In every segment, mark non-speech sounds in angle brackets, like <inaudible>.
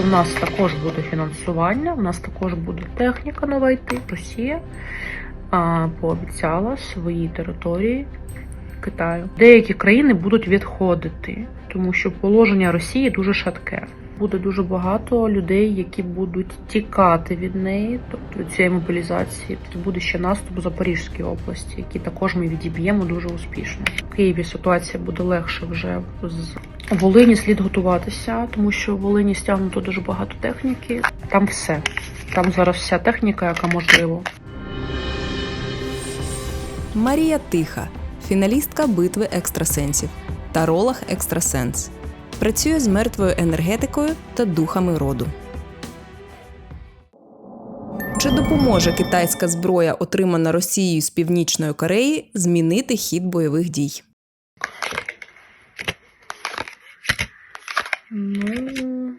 що в нас також буде фінансування, в нас також буде техніка нова йти. Росія а, пообіцяла свої території Китаю. Деякі країни будуть відходити, тому що положення Росії дуже шатке. Буде дуже багато людей, які будуть тікати від неї, тобто цієї мобілізації. Тоді буде ще наступ у Запорізькій області, який також ми відіб'ємо дуже успішно. В Києві ситуація буде легше вже з у Волині слід готуватися, тому що в Волині стягнуто дуже багато техніки. Там все. Там зараз вся техніка, яка можлива. Марія Тиха, фіналістка битви екстрасенсів, таролог екстрасенс. Працює з мертвою енергетикою та духами роду. Чи допоможе китайська зброя, отримана Росією з Північної Кореї, змінити хід бойових дій? Ну.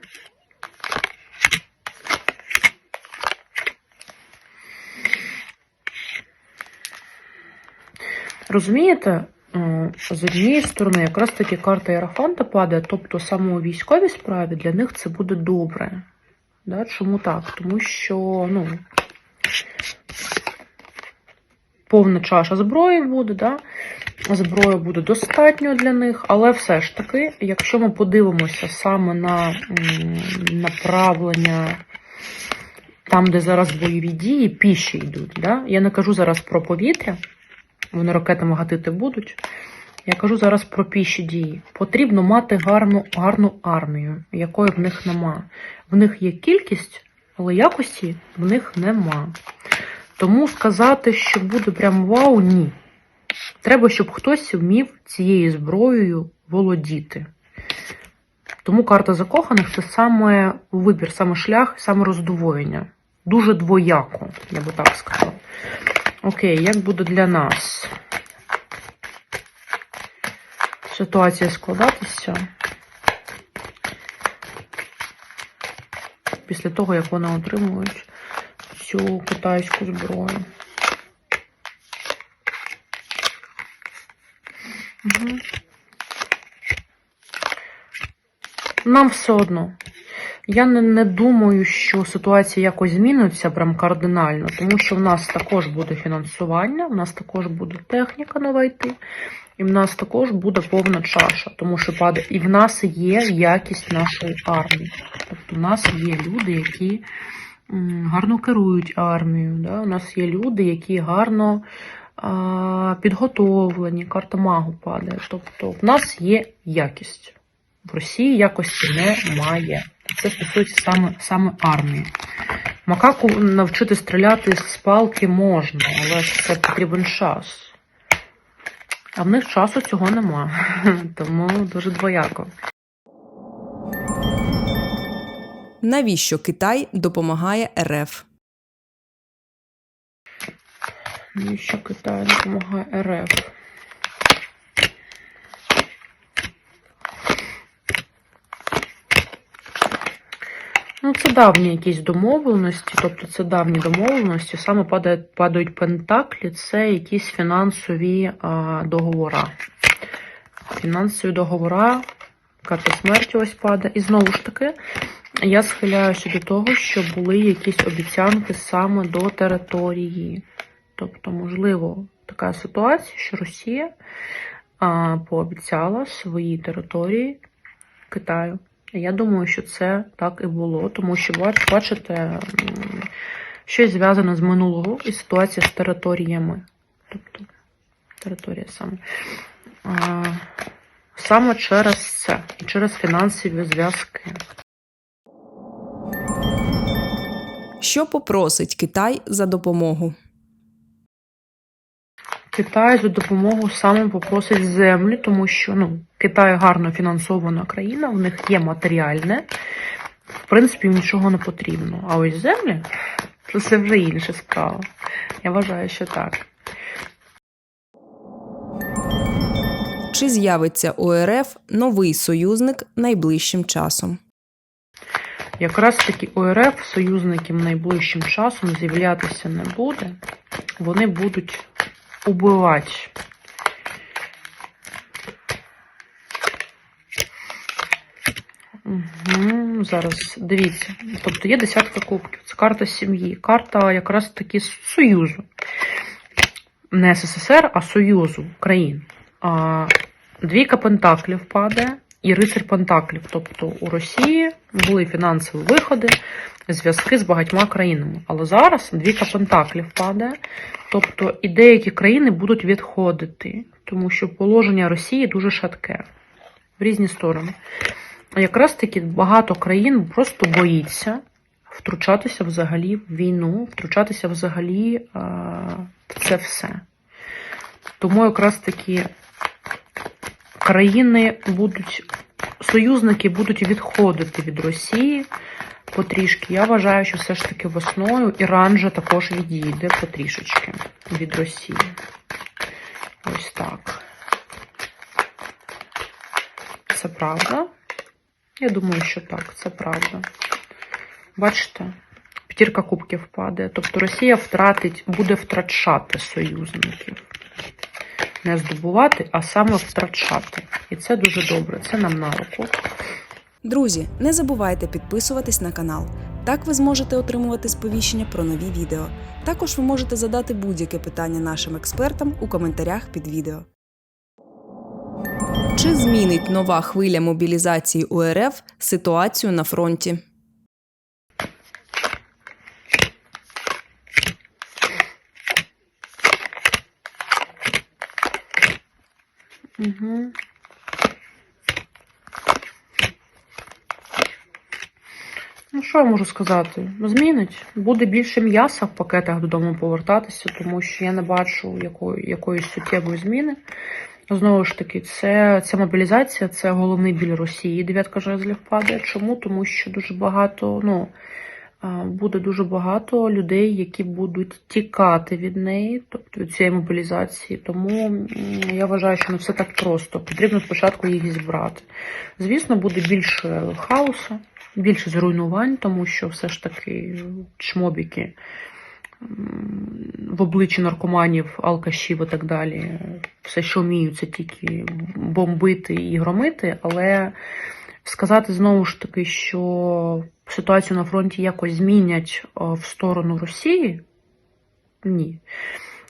Розумієте, е, з однієї сторони, якраз таки карта Єрафанта падає, тобто саме у військовій справі для них це буде добре. Да? Чому так? Тому що ну, повна чаша зброї буде, да? Зброї буде достатньо для них, але все ж таки, якщо ми подивимося саме на направлення там, де зараз бойові дії, піші йдуть. Да? Я не кажу зараз про повітря, вони ракетами гатити будуть. Я кажу зараз про піші дії. Потрібно мати гарну, гарну армію, якої в них нема. В них є кількість, але якості в них нема. Тому сказати, що буде прям вау, ні. Треба, щоб хтось вмів цією зброєю володіти. Тому карта закоханих це саме вибір, саме шлях, саме роздвоєння. Дуже двояко, я би так сказала. Окей, як буде для нас ситуація складатися після того, як вони отримують цю китайську зброю? Угу. Нам все одно. Я не, не думаю, що ситуація якось зміниться прям кардинально, тому що в нас також буде фінансування, в нас також буде техніка нова йти, і в нас також буде повна чаша, тому що падає, і в нас є якість нашої армії. Тобто в нас є люди, які гарно керують армією. Да? У нас є люди, які гарно підготовлені, карта магу падає. Тобто в нас є якість. В Росії якості немає. Це стосується саме, саме армії. Макаку навчити стріляти з палки можна, але це потрібен час. А в них часу цього нема. <laughs> Тому дуже двояко. Навіщо Китай допомагає РФ? Що Китай допомагає РФ? Ну, це давні якісь домовленості, тобто це давні домовленості, саме падають, падають пентаклі, це якісь фінансові а, договора. Фінансові договора, карта смерті ось падає. І знову ж таки, я схиляюся до того, що були якісь обіцянки саме до території. Тобто, можливо, така ситуація, що Росія а, пообіцяла свої території Китаю. Я думаю, що це так і було, тому що бачите, щось зв'язане з минулого і ситуація з територіями. Тобто територія саме. А, саме через це, через фінансові зв'язки. Що попросить Китай за допомогу? Китай за допомогу саме попросить землі, тому що ну, Китай гарно фінансована країна, у них є матеріальне, в принципі, нічого не потрібно. А ось землі то це вже інша справа. Я вважаю, що так. Чи з'явиться у РФ новий союзник найближчим часом? Якраз таки ОРФ союзників найближчим часом з'являтися не буде. Вони будуть убивати. Угу. Зараз дивіться. Тобто є десятка кубків. Це карта сім'ї, карта якраз таки Союзу. Не СССР, а Союзу країн. Двійка пентаклів падає і рицар пентаклів. Тобто у Росії були фінансові виходи, зв'язки з багатьма країнами. Але зараз двійка пентаклів падає. Тобто і деякі країни будуть відходити, тому що положення Росії дуже шатке в різні сторони. Якраз таки багато країн просто боїться втручатися взагалі в війну, втручатися взагалі а, в це все. Тому якраз таки країни будуть, союзники будуть відходити від Росії потрішки. Я вважаю, що все ж таки весною Іран же також відійде потрішечки від Росії. Ось так. Це правда? Я думаю, що так, це правда. Бачите, п'ятірка кубків падає. Тобто Росія втратить, буде втрачати союзників. Не здобувати, а саме втрачати. І це дуже добре, це нам на руку. Друзі, не забувайте підписуватись на канал. Так ви зможете отримувати сповіщення про нові відео. Також ви можете задати будь-яке питання нашим експертам у коментарях під відео. Чи змінить нова хвиля мобілізації УРФ ситуацію на фронті? Угу. Ну, що я можу сказати? Змінить. Буде більше м'яса в пакетах додому повертатися, тому що я не бачу якої, якоїсь суттєвої зміни. Знову ж таки, це, ця мобілізація це головний біль Росії. Дев'ятка жезлів падає. Чому? Тому що дуже багато, ну, буде дуже багато людей, які будуть тікати від неї, тобто від цієї мобілізації. Тому я вважаю, що не все так просто. Потрібно спочатку їх зібрати. Звісно, буде більше хаосу, більше зруйнувань, тому що все ж таки чмобіки в обличчі наркоманів, алкашів і так далі. Все, що вміють, це тільки бомбити і громити, але сказати знову ж таки, що ситуацію на фронті якось змінять е, в сторону Росії, ні.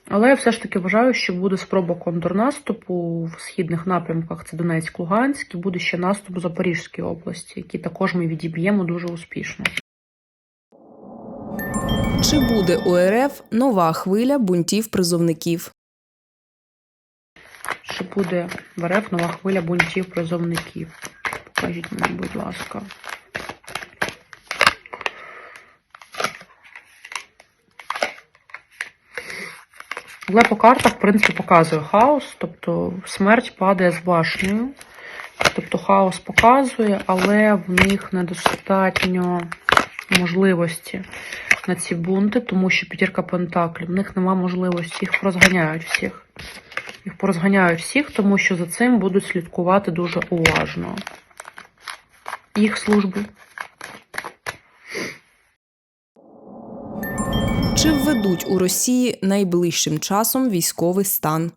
Але я все ж таки вважаю, що буде спроба контрнаступу в східних напрямках, це Донецьк, Луганськ, і буде ще наступ в Запорізькій області, який також ми відіб'ємо дуже успішно. Чи буде у РФ нова хвиля бунтів призовників? Чи буде в РФ нова хвиля бунтів призовників? Покажіть мені, будь ласка. Але по картах, в принципі, показує хаос, тобто смерть падає з башнею. Тобто хаос показує, але в них недостатньо можливості на ці бунти, тому що п'ятірка пентаклів, в них нема можливості, їх розганяють всіх. Їх порозганяють всіх, тому що за цим будуть слідкувати дуже уважно. Їх служби. Чи введуть у Росії найближчим часом військовий стан?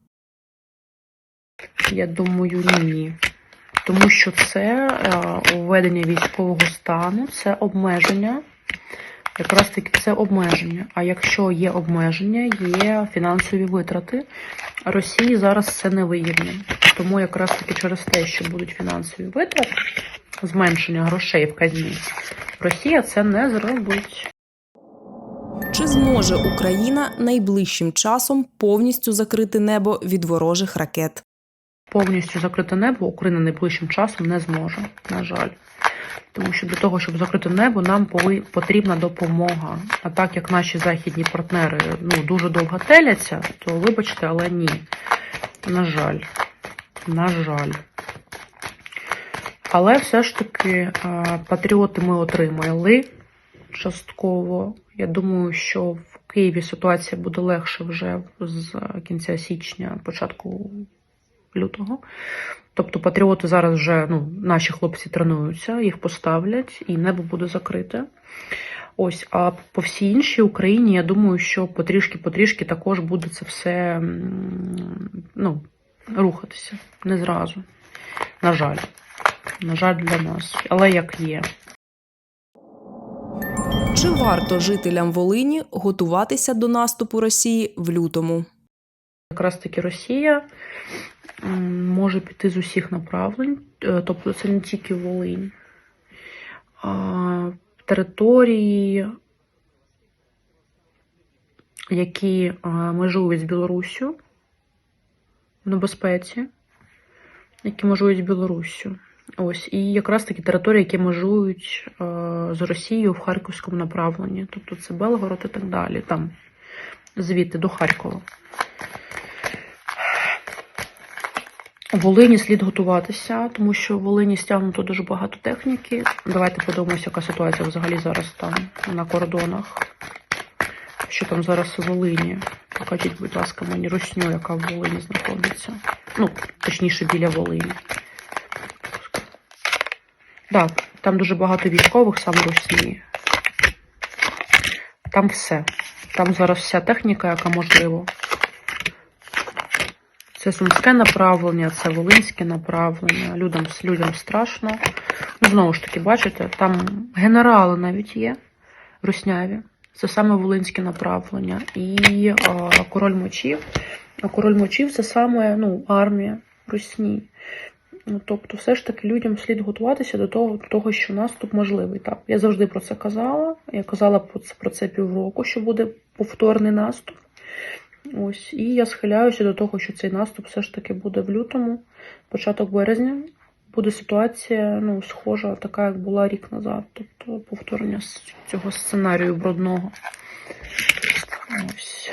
Я думаю, ні. Тому що це е, введення військового стану, це обмеження. Якраз таки це обмеження. А якщо є обмеження, є фінансові витрати. Росії зараз це не вигідно. Тому якраз таки через те, що будуть фінансові витрати, зменшення грошей в казні, Росія це не зробить. Чи зможе Україна найближчим часом повністю закрити небо від ворожих ракет? повністю закрите небо Україна найближчим часом не зможе, на жаль. Тому що для того, щоб закрити небо, нам потрібна допомога. А так як наші західні партнери ну, дуже довго теляться, то вибачте, але ні. На жаль. На жаль. Але все ж таки патріоти ми отримали частково. Я думаю, що в Києві ситуація буде легше вже з кінця січня, початку лютого. Тобто патріоти зараз вже ну, наші хлопці тренуються, їх поставлять, і небо буде закрите. Ось, а по всій іншій Україні, я думаю, що потрішки-потрішки також буде це все ну, рухатися. Не зразу. На жаль. На жаль, для нас. Але як є. Чи варто жителям Волині готуватися до наступу Росії в лютому? Якраз таки Росія може піти з усіх направлень, е, тобто це не тільки Волинь. А, території, які межують з Білоруссю в небезпеці, які межують з Білоруссю. Ось, і якраз такі території, які межують е, з Росією в Харківському направленні. Тобто це Белгород і так далі. Там звідти до Харкова. У Волині слід готуватися, тому що в Волині стягнуто дуже багато техніки. Давайте подивимося, яка ситуація взагалі зараз там на кордонах. Що там зараз у Волині? Покажіть, будь ласка, мені русню, яка в Волині знаходиться. Ну, точніше, біля Волині. Так, там дуже багато військових саме Росії. Там все. Там зараз вся техніка, яка можлива. Це сумське направлення, це волинське направлення. Людям, людям страшно. Ну, знову ж таки, бачите, там генерали навіть є русняві. Це саме волинське направлення. І а, король мочів. А король мочів це саме ну, армія Русні. Ну, тобто, все ж таки людям слід готуватися до того, до того, що наступ можливий. Так, я завжди про це казала. Я казала про це, про це півроку, що буде повторний наступ. Ось, і я схиляюся до того, що цей наступ все ж таки буде в лютому, початок березня. Буде ситуація, ну, схожа, така, як була рік назад. Тобто повторення цього сценарію брудного. Ось.